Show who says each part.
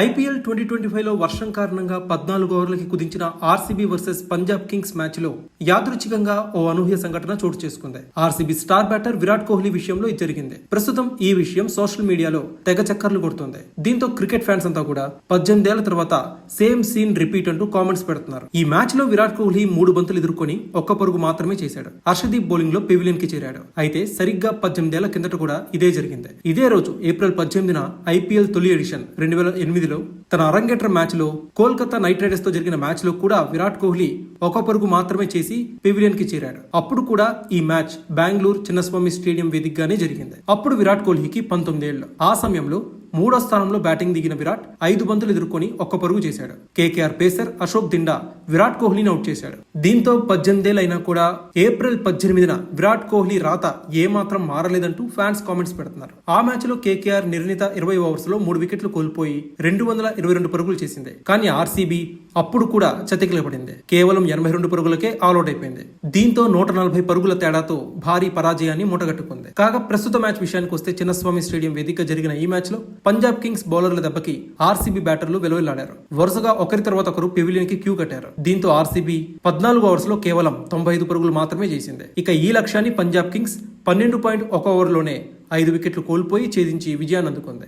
Speaker 1: IPL twenty twenty ఫైవ్లో వర్షం కారణంగా పద్నాలుగు ఓవర్లకి కుదించిన ఆర్సీబీ వర్సెస్ పంజాబ్ కింగ్స్ మ్యాచ్లో యాదృచ్ఛికంగా ఓ అనూహ్య సంఘటన చోటు చేసుకుంది. RCB star batter Virat Kohli విషయంలో ఇది జరిగింది. ప్రస్తుతం ఈ విషయం సోషల్ మీడియాలో తెగ చక్కర్లు కొడుతుంది. దీంతో క్రికెట్ ఫ్యాన్స్ అంతా కూడా పద్దెనిమిదేళ్ళ తర్వాత సేమ్ సీన్ రిపీట్ అంటూ కామెంట్స్ పెడుతున్నారు. ఈ మ్యాచ్లో విరాట్ కోహ్లీ మూడు బంతులు ఎదుర్కొని ఒక్క పరుగు మాత్రమే చేశాడు. హర్షదీప్ బౌలింగ్లో పెవిలియన్కి చేరాడు. అయితే సరిగ్గా పద్దెనిమిదేళ్ళ కిందట కూడా ఇదే జరిగింది. ఇదే రోజు ఏప్రిల్ పద్దెనిమిదిన ఐపీఎల్ తొలి ఎడిషన్ రెండు వేల ఎనిమిది ఎనిమిదిలో తన అరంగేట్ర మ్యాచ్లో కోల్కతా నైట్ రైడర్స్తో జరిగిన మ్యాచ్లో కూడా విరాట్ కోహ్లీ ఒక పరుగు మాత్రమే చేసి పెవిలియన్కి చేరాడు. అప్పుడు కూడా ఈ మ్యాచ్ బెంగళూరు చిన్నస్వామి స్టేడియం వేదికగానే జరిగింది. అప్పుడు విరాట్ కోహ్లీకి పంతొమ్మిదేళ్ళు ఆ సమయంలో మూడో స్థానంలో బ్యాటింగ్ దిగిన విరాట్ ఐదు బంతులు ఎదుర్కొని ఒక్క పరుగు చేశాడు. కేకేఆర్ పేసర్ అశోక్ దిండా విరాట్ కోహ్లీని అవుట్ చేశాడు. దీంతో పద్దెనిమిదేళ్ళైనా కూడా ఏప్రిల్ పద్దెనిమిదిన విరాట్ కోహ్లీ రాత ఏమాత్రం మారలేదంటూ ఫ్యాన్స్ కామెంట్స్ పెడుతున్నారు. ఆ మ్యాచ్లో కేకేఆర్ నిర్ణీత ఇరవై ఓవర్స్లో మూడు వికెట్లు కోల్పోయి రెండు వందల ఇరవై రెండు పరుగులు చేసింది. కానీ ఆర్సీబీ అప్పుడు కూడా చతికిలబడింది కేవలం ఎనభై రెండు పరుగులకే ఆల్అౌట్ అయిపోయింది. దీంతో నూట నలభై పరుగుల తేడాతో భారీ పరాజయాన్ని మూటగట్టుకుంది. కాగా ప్రస్తుత మ్యాచ్ విషయానికి వస్తే చిన్నస్వామి స్టేడియం వేదిక జరిగిన ఈ మ్యాచ్లో పంజాబ్ కింగ్స్ బౌలర్ల దెబ్బకి ఆర్సీబీ బ్యాటర్లు వెలువెల్లాడారు. వరుసగా ఒకరి తర్వాత ఒకరు పెవిలియన్కి క్యూ కట్టారు. దీంతో ఆర్సీబీ పద్నాలుగు ఓవర్స్లో కేవలం తొంభై ఐదు పరుగులు మాత్రమే చేసింది. ఇక ఈ లక్ష్యాన్ని పంజాబ్ కింగ్స్ పన్నెండు పాయింట్ ఒక ఓవర్లోనే ఐదు వికెట్లు కోల్పోయి ఛేదించి విజయాన్ని అందుకుంది.